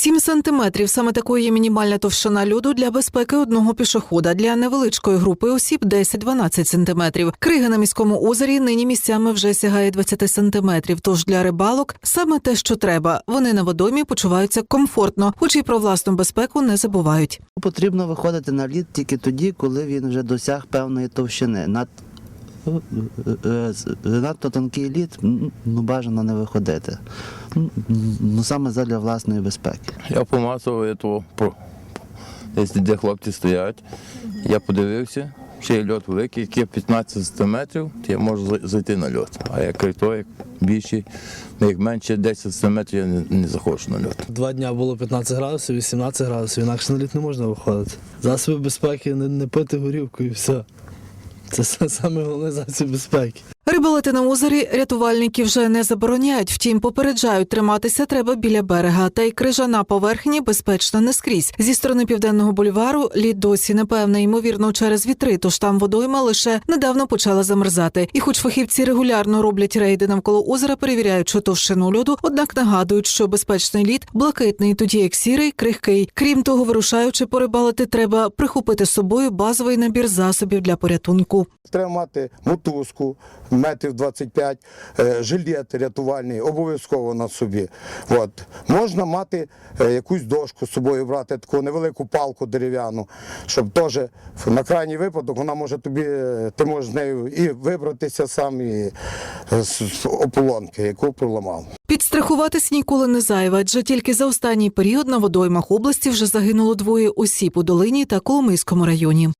7 сантиметрів саме такою є мінімальна товщина льоду для безпеки одного пішохода. Для невеличкої групи осіб 10-12 сантиметрів. Крига на міському озері нині місцями вже сягає 20 сантиметрів. Тож для рибалок саме те, що треба. Вони на водомі почуваються комфортно, хоч і про власну безпеку не забувають. Потрібно виходити на лід тільки тоді, коли він вже досяг певної товщини. Надто тонкий лід ну, бажано не виходити. Ну саме задля власної безпеки. Я помацав этого, про- десь де хлопці стоять. Я подивився, ще є льот великий, який 15 сантиметрів, то я можу зайти на льот. А як той, як більший, ну, як менше 10 сантиметрів, я не, не заходжу на льот. Два дня було 15 градусів, 18 градусів, інакше на лід не можна виходити. Засоби безпеки не, не пити горівку і все. Це саме головне засіб безпеки. Рибалити на озері рятувальники вже не забороняють, втім попереджають, триматися треба біля берега. Та й крижана поверхні безпечна не скрізь. Зі сторони південного бульвару лід досі непевне, ймовірно, через вітри, тож там водойма лише недавно почала замерзати. І хоч фахівці регулярно роблять рейди навколо озера, перевіряючи товщину льоду, однак нагадують, що безпечний лід блакитний, тоді як сірий крихкий. Крім того, вирушаючи порибалити, треба прихопити з собою базовий набір засобів для порятунку. Треба мати мотузку метрів 25, е, жилет рятувальний, обов'язково на собі. От. Можна мати е, якусь дошку з собою брати, таку невелику палку дерев'яну, щоб теж на крайній випадок вона може тобі, е, ти можеш з нею і вибратися сам і з ополонки, яку проламав. Підстрахуватись ніколи не зайве, адже тільки за останній період на водоймах області вже загинуло двоє осіб у Долині та Коломийському районі.